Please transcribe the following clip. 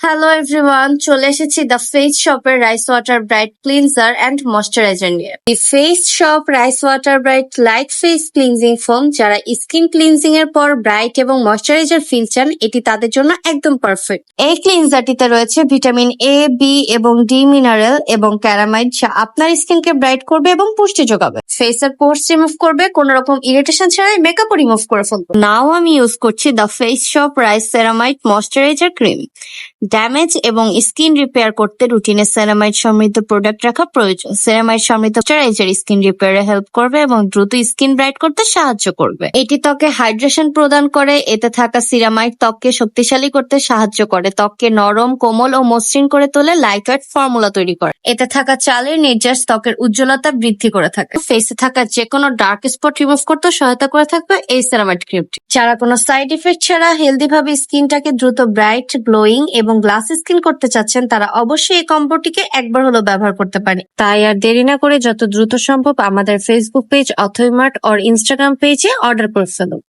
Hello everyone চলে এসেছি the face শপের rice water bright cleanser and moisturiser নিয়ে। The face shop rice water bright light face cleansing foam যারা skin cleansing এর পর bright এবং ময়শ্চারাইজার ফিল চান, এটি তাদের জন্য একদম পারফেক্ট এই ক্লিনজারটিতে রয়েছে ভিটামিন এ বি এবং ডি মিনারেল এবং ক্যারামাইড যা আপনার স্কিনকে ব্রাইট করবে এবং পুষ্টি যোগাবে। ফেস ফেসের পোর্স রিমুভ করবে কোন রকম ইরিটেশন ছাড়াই মেকআপও রিমুভ করে ফেলবে। নাও আমি ইউজ করছি the face shop rice ceramide moisturiser cream damage এবং স্কিন রিপেয়ার করতে রুটিনে সেরামাইড সমৃদ্ধ প্রোডাক্ট রাখা প্রয়োজন। সেরামাইড সমৃদ্ধ ময়শ্চারাইজার স্কিন রিপেয়ারে হেল্প করবে এবং দ্রুত স্কিন ব্রাইট করতে সাহায্য করবে। এটি ত্বকে হাইড্রেশন প্রদান করে, এতে থাকা সিরামাইড ত্বককে শক্তিশালী করতে সাহায্য করে। ত্বককে নরম, কোমল ও মসৃণ করে তোলে ওয়েট ফর্মুলা তৈরি করে। এতে থাকা চালের নির্যাস ত্বকের উজ্জ্বলতা বৃদ্ধি করে থাকে। ফেসে থাকা যে কোনো ডার্ক স্পট রিমুভ করতে সহায়তা করে থাকবে এই সেরামাইড ক্রিমটি যারা কোনো সাইড ইফেক্ট ছাড়া হেলদি ভাবে স্কিনটাকে দ্রুত ব্রাইট গ্লোয়িং এবং গ্লাস স্কিন করতে চাচ্ছেন, তারা অবশ্যই এই কম্বোটিকে একবার হলো ব্যবহার করতে পারে তাই আর দেরি না করে যত দ্রুত সম্ভব আমাদের Facebook page Othoi mart or Instagram পেজে অর্ডার করে ফেলুন।